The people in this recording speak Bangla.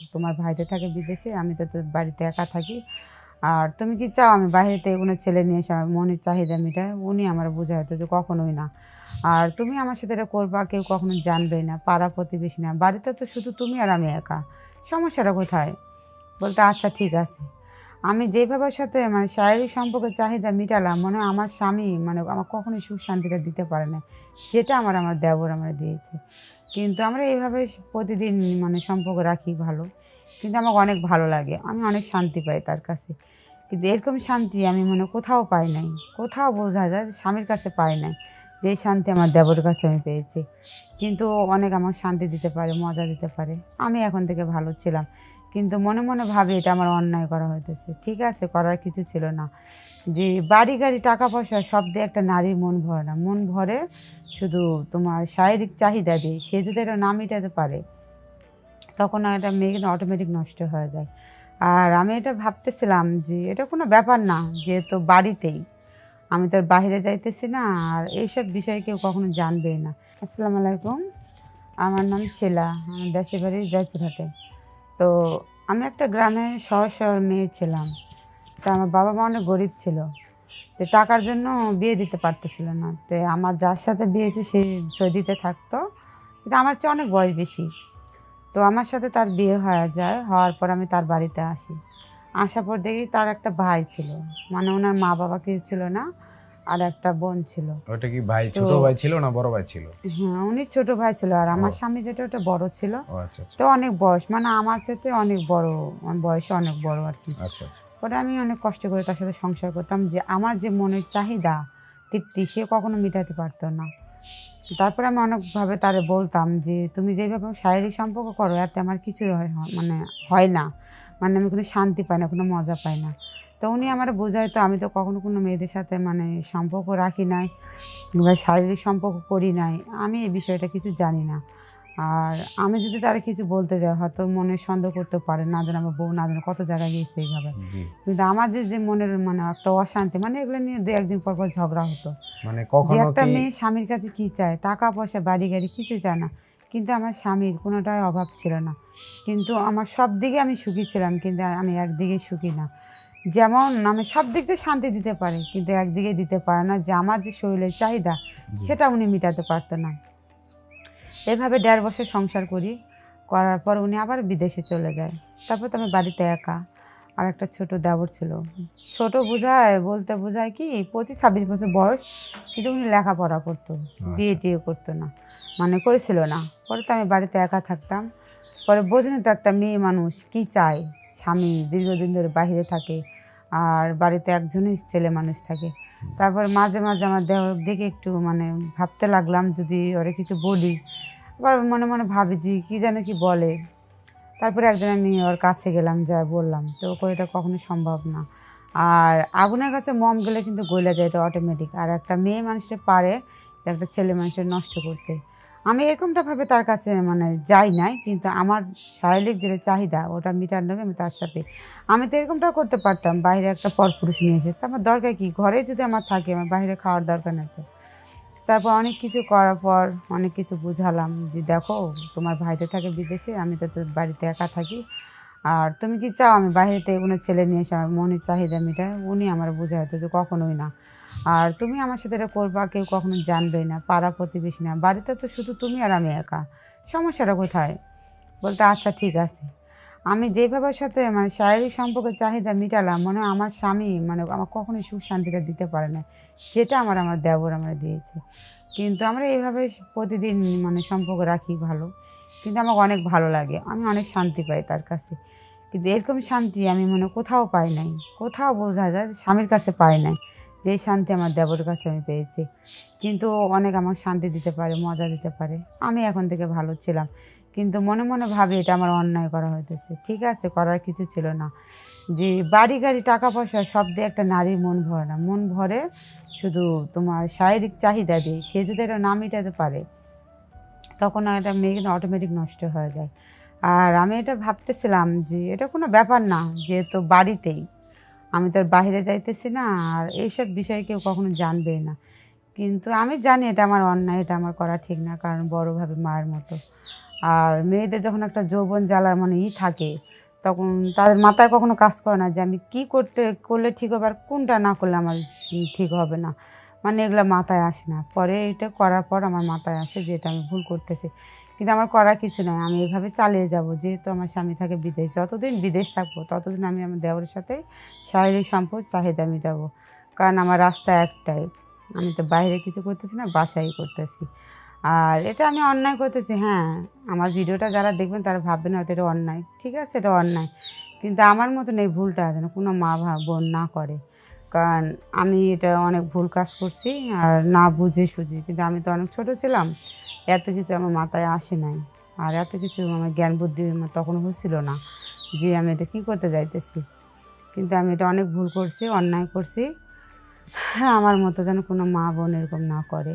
তোমার ভাইতে থাকে বিদেশে, আমি তো তোর বাড়িতে একা থাকি। আর তুমি কি চাও আমি বাইরেতে কোনো ছেলে নিয়ে এসে আমার মনের চাহিদা মেটা উনি আমার বোঝা হতো যে কখনোই না। আর তুমি আমার সাথে এটা করবা, কেউ কখনো জানবেই না, পাড়া প্রতিবেশী না। বাড়িতে তো শুধু তুমি আর আমি একা। সমস্যাটা কোথায়? বলতে আচ্ছা ঠিক আছে। আমি যেভাবে সাথে মানে শারীরিক সম্পর্কের চাহিদা মিটালাম, মনে হয় আমার স্বামী মানে আমার কখনোই সুখ শান্তিটা দিতে পারে না। যেটা আমার আমার দেবর আমার দিয়েছে। কিন্তু আমরা এইভাবে প্রতিদিন মানে সম্পর্ক রাখি ভালো। কিন্তু আমাকে অনেক ভালো লাগে। আমি অনেক শান্তি পাই তার কাছে। কিন্তু এরকম শান্তি আমি মনে কোথাও পাই নাই। কোথাও বোঝা যায় স্বামীর কাছে পাই নাই। যে শান্তি আমার দেবর কাছে আমি পেয়েছি। কিন্তু অনেক আমার শান্তি দিতে পারে, মজা দিতে পারে। আমি এখন থেকে ভালো ছিলাম। কিন্তু মনে মনে ভাবি এটা আমার অন্যায় করা হইতেছে। ঠিক আছে, করার কিছু ছিল না। যে বাড়ি গাড়ি, টাকা পয়সা সব দিয়ে একটা নারীর মন ভরে না। মন ভরে শুধু তোমার শারীরিক চাহিদা দিয়ে। সে যদি এটা না মেটাতে পারে, তখন একটা মেয়ে কিন্তু অটোমেটিক নষ্ট হয়ে যায়। আর আমি এটা ভাবতেছিলাম যে এটা কোনো ব্যাপার না, যেহেতু বাড়িতেই। আমি তো আর বাইরে যাইতেছি না, আর এইসব বিষয়ে কেউ কখনো জানবেই না। আসসালামু আলাইকুম। আমার নাম শিলা আমার দেশের বাড়ি জয়পুরহাটে। তো আমি একটা গ্রামে শহর শহর মেয়ে ছিলাম। তো আমার বাবা মা অনেক গরিব ছিল। তো টাকার জন্য বিয়ে দিতে পারতেছিল না। তো আমার যার সাথে বিয়ে হয়েছে সে সৌদিতে থাকতো। কিন্তু আমার চেয়ে অনেক বয়স বেশি। তো আমার সাথে তার বিয়ে হয়ে যায়, হওয়ার পর আমি তার বাড়িতে আসি। আসার পর দেখি তার একটা ভাই ছিল। মানে ওনার মা বাবা কিছু ছিল না আর একটা বোন ছিল। ওটা কি ভাই ছোট ভাই ছিল না বড় ভাই ছিল? হ্যাঁ উনি ছোট ভাই ছিল আর আমার স্বামী যেটা ওটা বড় ছিল। ও আচ্ছা আচ্ছা। তো অনেক বয়স মানে আমার সাথে অনেক বড় আমার বয়সে অনেক বড় আর কি। আচ্ছা। ওটা আমি অনেক কষ্ট করে তার সাথে সংসার করতাম যে আমার যে মনের চাহিদা তৃপ্তি সে কখনো মেটাতে পারতো না। তারপরে আমি অনেকভাবে তারে বলতাম যে তুমি যেভাবে শারীরিক সম্পর্ক করো এতে আমার কিছুই হয়- মানে হয় না। মানে আমি কোনো শান্তি পাই না কোনো মজা পাই না। তো উনি আমার বোঝায় তো আমি তো কখনো কোনো মেয়েদের সাথে মানে সম্পর্ক রাখি নাই বা শারীরিক সম্পর্ক করি নাই। আমি এই বিষয়টা কিছু জানি না। আর আমি যদি তারা কিছু বলতে যাই হয়তো মনে সন্দেহ করতে পারে না জানে আমার বউ না জানে কত জায়গায় গিয়েছে এইভাবে। কিন্তু আমার যে যে মনের মানে একটা অশান্তি মানে এগুলো নিয়ে দু একদিন পর পর ঝগড়া হতো। মানে একটা মেয়ে স্বামীর কাছে কি চায় টাকা পয়সা বাড়ি গাড়ি কিছু চায় না। কিন্তু আমার স্বামীর কোনোটার অভাব ছিল না। কিন্তু আমার সব দিকে আমি সুখী ছিলাম কিন্তু আমি একদিকে সুখী না। যেমন আমি সব দিক দিয়ে শান্তি দিতে পারি কিন্তু একদিকে দিতে পারে না যে আমার যে শরীরের চাহিদা সেটা উনি মেটাতে পারতো না। এভাবে দেড় বছর সংসার করি করার পর উনি আবার বিদেশে চলে যায়। তারপর তো আমি বাড়িতে একা। আর একটা ছোট দেবর ছিল। ছোট বোঝায় বলতে বোঝায় কি পঁচিশ ছাব্বিশ বছর বয়স কিন্তু উনি লেখাপড়া করতো বিয়ে টিয়ে করতো না মানে করেছিল না। পরে তো আমি বাড়িতে একা থাকতাম। পরে বোঝেনি তো একটা মেয়ে মানুষ কি চায় স্বামী দীর্ঘদিন ধরে বাইরে থাকে আর বাড়িতে একজনই ছেলে মানুষ থাকে। তারপর মাঝে মাঝে আমার দেহ দেখে একটু মানে ভাবতে লাগলাম যদি ওরে কিছু বলি। আবার মনে মনে ভাবি যে কী যেন কি বলে। তারপরে একদিন আমি ওর কাছে গেলাম, যা বললাম, তো ওকে এটা কখনো সম্ভব না। আর আগুনের কাছে মম গেলে কিন্তু গলে যায়, এটা অটোমেটিক আর একটা মেয়ে মানুষের পারে একটা ছেলে মানুষের নষ্ট করতে। আমি এরকমটা ভাবে তার কাছে মানে যাই নাই, কিন্তু আমার শারীরিক যেটা চাহিদা, ওটা মিটার নেবে আমি তার সাথে। আমি তো এরকমটাও করতে পারতাম, বাইরে একটা পরপুরুষ নিয়ে এসে। তো আমার দরকার কি? ঘরে যদি আমার থাকে, আমার বাইরে খাওয়ার দরকার নেই তো। তারপর অনেক কিছু করার পর অনেক কিছু বুঝালাম যে দেখো, তোমার ভাইতে থাকে বিদেশে, আমি তো তোর বাড়িতে একা থাকি। আর তুমি কি চাও আমি বাইরে থেকে কোনো ছেলে নিয়ে এসে আমার মনের চাহিদা মেটায় উনি আমার বোঝায় হয়তো যে কখনোই না। আর তুমি আমার সাথে এটা করবা, কেউ কখনো জানবেই না, পাড়া প্রতিবেশী না। বাড়িতে তো শুধু তুমি আর আমি একা। সমস্যাটা কোথায়? বলতে আচ্ছা ঠিক আছে। আমি যেভাবে সাথে মানে শারীরিক সম্পর্কের চাহিদা মিটালাম, মনে আমার স্বামী মানে আমার কখনোই সুখ শান্তিটা দিতে পারে না। যেটা আমার আমার দেবর আমার দিয়েছে। কিন্তু আমরা এইভাবে প্রতিদিন মানে সম্পর্ক রাখি ভালো। কিন্তু আমাকে অনেক ভালো লাগে। আমি অনেক শান্তি পাই তার কাছে। কিন্তু এরকম শান্তি আমি মনে কোথাও পাই নাই। কোথাও বোঝা যায় স্বামীর কাছে পাই নাই। যে শান্তি আমার দেবর কাছে আমি পেয়েছি। কিন্তু অনেক আমার শান্তি দিতে পারে, মজা দিতে পারে। আমি এখন থেকে ভালো ছিলাম। কিন্তু মনে মনে ভাবি এটা আমার অন্যায় করা হইতেছে। ঠিক আছে, করার কিছু ছিল না। যে বাড়ি গাড়ি, টাকা পয়সা সব দিয়ে একটা নারীর মন ভরে না। মন ভরে শুধু তোমার শারীরিক চাহিদা দিয়ে। সে যদি এটা না মেটাতে পারে, তখন আর একটা মেয়ে কিন্তু অটোমেটিক নষ্ট হয়ে যায়। আর আমি এটা ভাবতেছিলাম যে এটা কোনো ব্যাপার না, যেহেতু বাড়িতেই। আমি তো আর বাইরে যাইতেছি না, আর এইসব বিষয়ে কেউ কখনো জানবেই না। কিন্তু আমি জানি এটা আমার অন্যায়, এটা আমার করা ঠিক না, কারণ বড়োভাবে মায়ের মতো। আর মেয়েদের যখন একটা যৌবন জ্বালার মানে ই থাকে, তখন তাদের মাথায় কখনো কাজ করে না যে আমি কী করতে, করলে ঠিক হবে আর কোনটা না করলে আমার ঠিক হবে না। মানে এগুলো মাথায় আসে না। পরে এটা করার পর আমার মাথায় আসে যে এটা আমি ভুল করতেছি। কিন্তু আমার করা কিছু নয় আমি এভাবে চালিয়ে যাব। যেহেতু আমার স্বামী থাকে বিদেশ, যতদিন বিদেশ থাকব, ততদিন আমি আমার দেওয়ার সাথে শারীরিক সম্পদ, চাহিদা মেটাবো। কারণ আমার রাস্তা একটাই। আমি তো বাইরে কিছু করতেছি না, বাসায় করতেছি। আর এটা আমি অন্যায় করতেছি। হ্যাঁ আমার ভিডিওটা যারা দেখবেন তারা ভাববেন হয়তো এটা অন্যায়। ঠিক আছে, এটা অন্যায়। কিন্তু আমার মতন এই ভুলটা যেন কোনো মা বোন না করে। কারণ আমি এটা অনেক ভুল কাজ করছি আর না বুঝে সুঝি, কিন্তু আমি তো অনেক ছোট ছিলাম, এত কিছু আমার মাথায় আসে নাই। আর এত কিছু আমার জ্ঞান বুদ্ধি তখন হচ্ছিল না যে আমি এটা কী করতে যাইতেছি। কিন্তু আমি এটা অনেক ভুল করছি, অন্যায় করছি হ্যাঁ আমার মতো যেন কোনো মা বোন এরকম না করে।